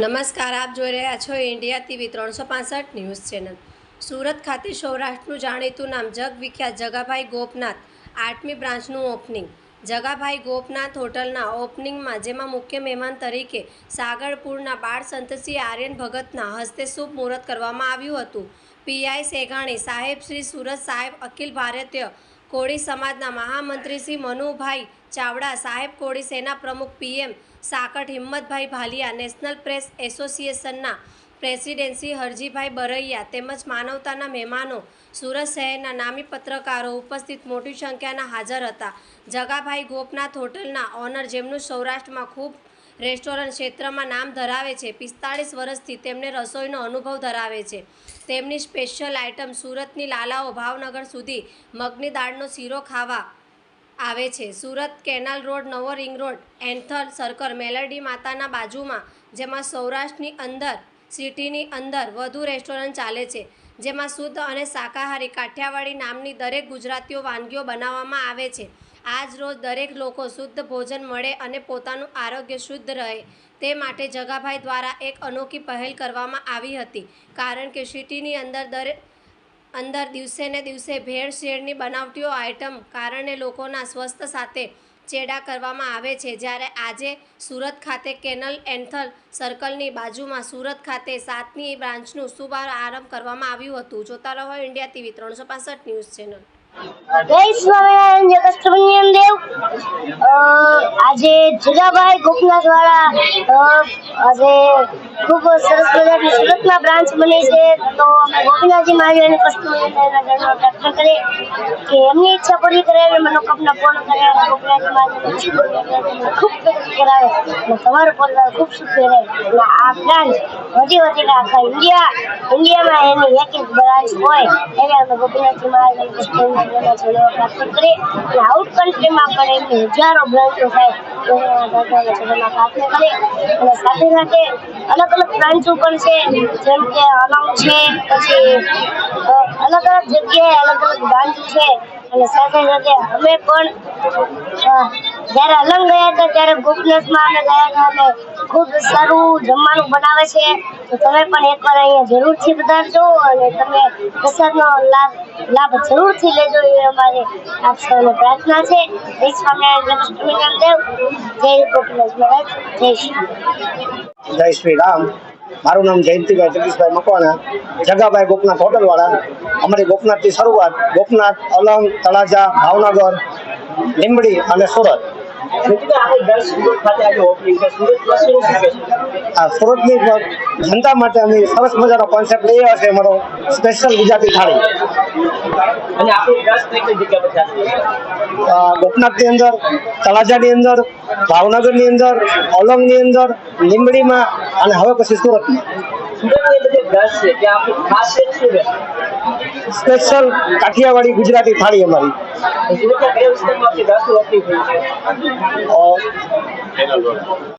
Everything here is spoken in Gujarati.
નમસ્કાર, આપ જોઈ રહ્યા છો ઇન્ડિયા ટીવી ત્રણસો પાસઠ ન્યૂઝ ચેનલ. સુરત ખાતે સૌરાષ્ટ્રનું જાણીતું નામ જગ વિખ્યાત જગાભાઈ ગોપનાથ આઠમી બ્રાન્ચનું ઓપનિંગ. જગાભાઈ ગોપનાથ હોટલના ઓપનિંગમાં, જેમાં મુખ્ય મહેમાન તરીકે સાગરપુરના બાળ સંતસિંહ આર્યન ભગતના હસ્તે શુભ મુહૂર્ત કરવામાં આવ્યું હતું. પીઆઈ સેઘાણી સાહેબ શ્રી સુરત સાહેબ અખિલ ભારતીય કોળી સમાજના મહામંત્રી શ્રી મનુભાઈ ચાવડા, સાહેબ કોળી સેના પ્રમુખ PM Sakat Himmatbhai Bhaliya, national press એસોસિએશનના પ્રેસિડેન્સી હરજીભાઈ બરૈયા તેમજ માનવતાના મહેમાનો સુરત શહેરના નામી પત્રકારો ઉપસ્થિત મોટી સંખ્યાના હાજર હતા. જગાભાઈ ગોપનાથ હોટલના ઓનર જેમનું સૌરાષ્ટ્રમાં ખૂબ રેસ્ટોરન્ટ ક્ષેત્રમાં નામ ધરાવે છે. પિસ્તાળીસ વર્ષથી તેમને રસોઈનો અનુભવ ધરાવે છે. તેમની સ્પેશિયલ આઇટમ સુરતની લાલાઓ ભાવનગર સુધી મગની દાળનો શીરો ખાવા આવે છે. સુરત કેનાલ રોડ, નવો રિંગ રોડ એન્થર સર્કલ, મેલડી માતાના બાજુમાં, જેમાં સૌરાષ્ટ્રની અંદર, સિટીની અંદર વધુ રેસ્ટોરન્ટ ચાલે છે. જેમાં શુદ્ધ અને શાકાહારી કાઠિયાવાડી નામની દરેક ગુજરાતીઓ વાનગીઓ બનાવવામાં આવે છે. આજ રોજ દરેક લોકો શુદ્ધ ભોજન મળે અને પોતાનું આરોગ્ય શુદ્ધ રહે. તે માટે જગાભાઈ દ્વારા એક અનોખી પહેલ કરવામાં આવી હતી. કારણ કે સિટીની અંદર દરેક અંદર દિવસે ને દિવસે ભેળસેળની બનાવટીઓ આઇટમ કારણે લોકોના સ્વસ્થ સાથે ચેડા કરવામાં આવે છે. જ્યારે આજે સુરત ખાતે કેનલ એન્થલ સર્કલની બાજુમાં સુરત ખાતે સાતમી બ્રાન્ચનું શુભારંભ કરવામાં આવ્યું હતું. જોતા રહો ઇન્ડિયા ટીવી ત્રણસો ન્યૂઝ ચેનલ. જય સ્વામિનારાયણ જય કષ્ટભંજન દેવ આજે જગાભાઈ ગોપનાથ વાળા આજે ખૂબ સરસ મજાની સુરતમાં બ્રાન્ચ બની છે. તો અમે ગોપીનાથજી મહારાજ પ્રાર્થના કરીએ કે એમની ઈચ્છા પૂરી કરે અને મનોકામના પૂર્ણ કરે ગોપીનાથજી મહારાજ ખૂબ પ્રગતિ કરાવે અને તમારો પરિવાર ખૂબ સુખી રહે. અને આ બ્રાન્ચ વધી વધીને આખા ઇન્ડિયા, ઇન્ડિયામાં એની એક એક બ્રાન્ચ હોય, એને અમે ગોપીનાથજી મહારાજ દેવના ચરણોમાં પ્રાપ્ત કરે અને આઉટ કન્ટ્રીમાં પણ એમની હજારો બ્રાન્ચો થાય દાદાના ચરણોમાં પ્રાર્થના કરીએ અને સાથે સાથે અલગ અલગ બ્રાન્ચો પણ છે, જેમ કે અલંગ છે પછી અલગ અલગ જગ્યાએ અલગ અલગ બ્રાન્ચ છે અને સાથે સાથે અમે પણ જ્યારે અલંગ ગયા હતા ત્યારે ગોપનાથમાં અમે ગયા હતા અમે ખૂબ સારું જમવાનું બનાવે છે. તમે પણ એકવાર અહીંયા જરૂરથી પધારજો અને તમે પ્રસાદનો લાભ લાભ જરૂરથી લેજો એ અમારી આપ પ્રાર્થના છે. જય સ્વામિનારાયણ કૃષ્ણ દેવ જય ગોપીનાથ મહારાજ, જય શ્રી જય શ્રી રામ. મારું નામ જયંતિભાઈ જગદીશભાઈ મકવાણા જગાભાઈ ગોપનાથ હોટલવાળા. અમારી ગોપનાથની શરૂઆત ગોપનાથ અલંગ તળાજા ભાવનગર લીંબડી અને સુરત. આ સુરતની જનતા માટે અમે સરસ મજાનો કોન્સેપ્ટ લઈ આવ્યા છે અમારો સ્પેશિયલ ગુજરાતી થાળી. ગોપનાથની અંદર તળાજાની અંદર ભાવનગરની અંદર અલંગની અંદર લીંબડીમાં અને હવે પછી સુરતમાં સ્પેશિયલ કાઠિયાવાડી ગુજરાતી થાળી અમારી.